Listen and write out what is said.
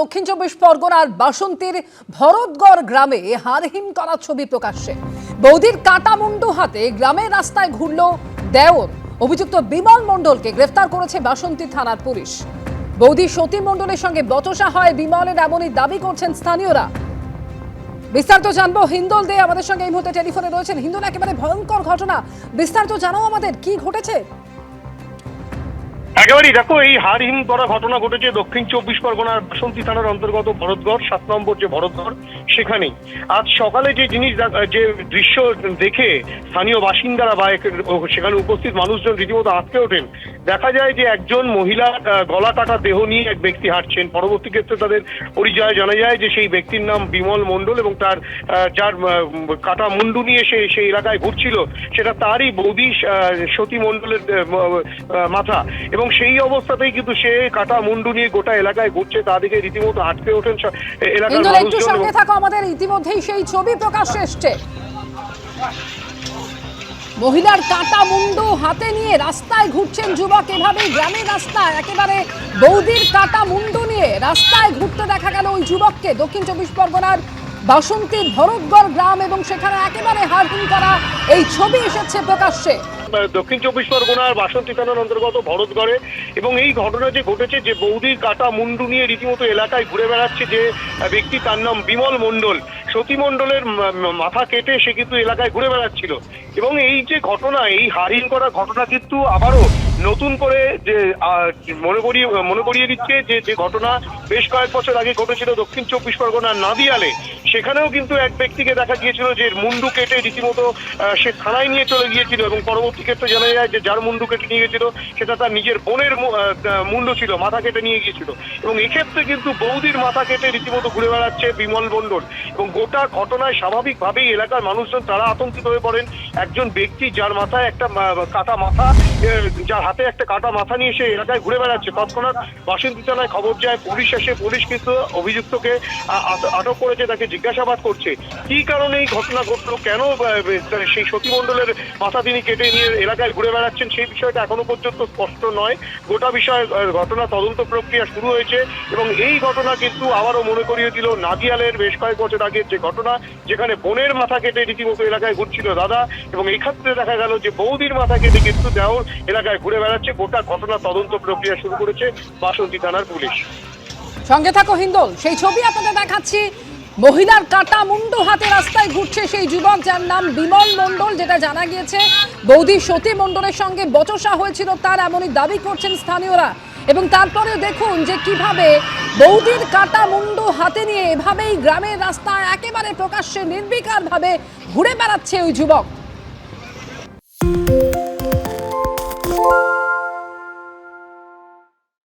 দক্ষিণ চব্বিশ পরগনার বাসন্তীর ভরতগড় গ্রামে হারহীন করা ছবি প্রকাশ্যে। বৌদির কাটা মুন্ডু হাতে গ্রামের রাস্তায় ঘুরল দেওর। অভিযুক্ত বিমল মণ্ডলকে গ্রেফতার করেছে বাসন্তী থানার পুলিশ। বৌদি সতী মণ্ডলের সঙ্গে বচসা হয় বিমলের এমনই দাবি করছেন স্থানীয়রা। বিস্তারিত জানব হিন্দল দে আমাদের সঙ্গে এই মুহূর্তে টেলিফোনে রয়েছেন। হিন্দল একেবারে ভয়ঙ্কর ঘটনা। বিস্তারিত জানাও আমাদের, কি ঘটেছে? একেবারেই দেখো, এই হারহীন করা ঘটনা ঘটেছে দক্ষিণ চব্বিশ পরগনার বাসন্তী থানার অন্তর্গত ভরতগড়, সাত নম্বর যে ভরতগড় সেখানেই। আজ সকালে যে জিনিস যে দৃশ্য দেখে স্থানীয় বাসিন্দারা বা সেখানে উপস্থিত মানুষজন রীতিমতো আটকে ওঠেন। দেখা যায় যে একজন মহিলা গলা কাটা দেহ নিয়ে এক ব্যক্তি হাঁটছেন। পরবর্তী ক্ষেত্রে তাদের পরিচয় জানা যায় যে সেই ব্যক্তির নাম বিমল মণ্ডল এবং তার যার কাটা মুন্ডু নিয়ে সে সেই এলাকায় ঘুরছিল সেটা তারই বৌদি সতী মণ্ডলের মাথা। এবং সেই অবস্থাতেই কিন্তু সে কাটা মুন্ডু নিয়ে গোটা এলাকায় ঘুরছে তা দেখে রীতিমতো আটকে ওঠেন এলাকার মানুষজন আমাদের ইতিমধ্যেই সেই ছবি প্রকাশ্যে এসছে। মহিলার কাটা মুন্ডু হাতে নিয়ে রাস্তায় ঘুরছেন যুবক। এভাবেই গ্রামের রাস্তায় একেবারে বৌদির কাটা মুন্ডু নিয়ে রাস্তায় ঘুরতে দেখা গেল ওই যুবককে। দক্ষিণ চব্বিশ পরগনার বাসন্তীর ভরতগড় গ্রাম এবং সেখানে একেবারে হারহিন করা এই ছবি এসেছে প্রকাশ্যে। দক্ষিণ চব্বিশ পরগনার বাসন্তী থানার অন্তর্গত ভরতগড়ে। এবং এই ঘটনা যে ঘটেছে, যে বৌদির কাটা মুন্ডু নিয়ে রীতিমতো এলাকায় ঘুরে বেড়াচ্ছে যে ব্যক্তি, তার নাম বিমল মণ্ডল। সতী মণ্ডলের মাথা কেটে সে কিন্তু এলাকায় ঘুরে বেড়াচ্ছিল। এবং এই যে ঘটনা, এই হারিন করা ঘটনা কিন্তু আবারও নতুন করে যে মনে করিয়ে মনে করিয়ে দিচ্ছে যে যে ঘটনা বেশ কয়েক বছর আগে ঘটেছিল দক্ষিণ চব্বিশ পরগনার নাদিয়ালে, সেখানেও কিন্তু এক ব্যক্তিকে দেখা গিয়েছিল যে মুন্ডু কেটে রীতিমতো সে থানায় নিয়ে চলে গিয়েছিল এবং পরবর্তী ক্ষেত্রে জানা যায় যে যার মুন্ডু কেটে নিয়ে গেছিল সেটা তার নিজের বোনের মুন্ডু ছিল, মাথা কেটে নিয়ে গিয়েছিল। এবং এক্ষেত্রে কিন্তু বৌদির মাথা কেটে রীতিমতো ঘুরে বেড়াচ্ছে বিমল মণ্ডল। এবং গোটা ঘটনায় স্বাভাবিকভাবেই এলাকার মানুষজন তারা আতঙ্কিত হয়ে পড়েন। একজন ব্যক্তি যার মাথায় একটা কাটা মাথা যার হাতে একটা কাটা মাথা নিয়ে সে এলাকায় ঘুরে বেড়াচ্ছে। তৎক্ষণাৎ বাসন্তী থানায় খবর যায়, পুলিশ এসে পুলিশ কিন্তু অভিযুক্তকে আটক করেছে, তাকে জিজ্ঞাসাবাদ করছে। কি কারণে এই ঘটনা ঘটলো? কেন সেই সতী মণ্ডলের মাথা তিনি কেটে নিয়ে এলাকায় ঘুরে বেড়াচ্ছেন, সেই বিষয়টা এখনও পর্যন্ত স্পষ্ট নয়। গোটা বিষয় ঘটনা তদন্ত প্রক্রিয়া শুরু হয়েছে এবং এই ঘটনা কিন্তু আবারও মনে করিয়ে দিল নাদিয়ালের বেশ কয়েক বছর আগের যে ঘটনা, যেখানে বোনের মাথা কেটে রীতিমতো এলাকায় ঘুরছিল দাদা এবং এই ক্ষেত্রে দেখা গেল যে বৌদির মাথা কেটে কিন্তু দেওর এলাকায় ঘুরে বেড়াচ্ছে, গোটা ঘটনা তদন্ত প্রক্রিয়া শুরু করেছে বাসন্তী থানার পুলিশ। সঙ্গে থাকো হিন্দল, সেই ছবি আপনাদের দেখাচ্ছি। মহিলার কাটা মুন্ডু হাতে রাস্তায় ঘুরছে সেই যুবক, যার নাম বিমল মণ্ডল, যেটা জানা গিয়েছে বৌদি সতী মণ্ডলের সঙ্গে বচসা হয়েছিল তার, এমনই দাবি করছেন স্থানীয়রা। এবং তারপরে দেখুন যে কীভাবে বৌদির কাটা মুন্ডু হাতে নিয়ে এভাবেই গ্রামের রাস্তায় একেবারে প্রকাশ্যে নির্বিকারভাবে ঘুরে বেড়াচ্ছে ওই যুবক।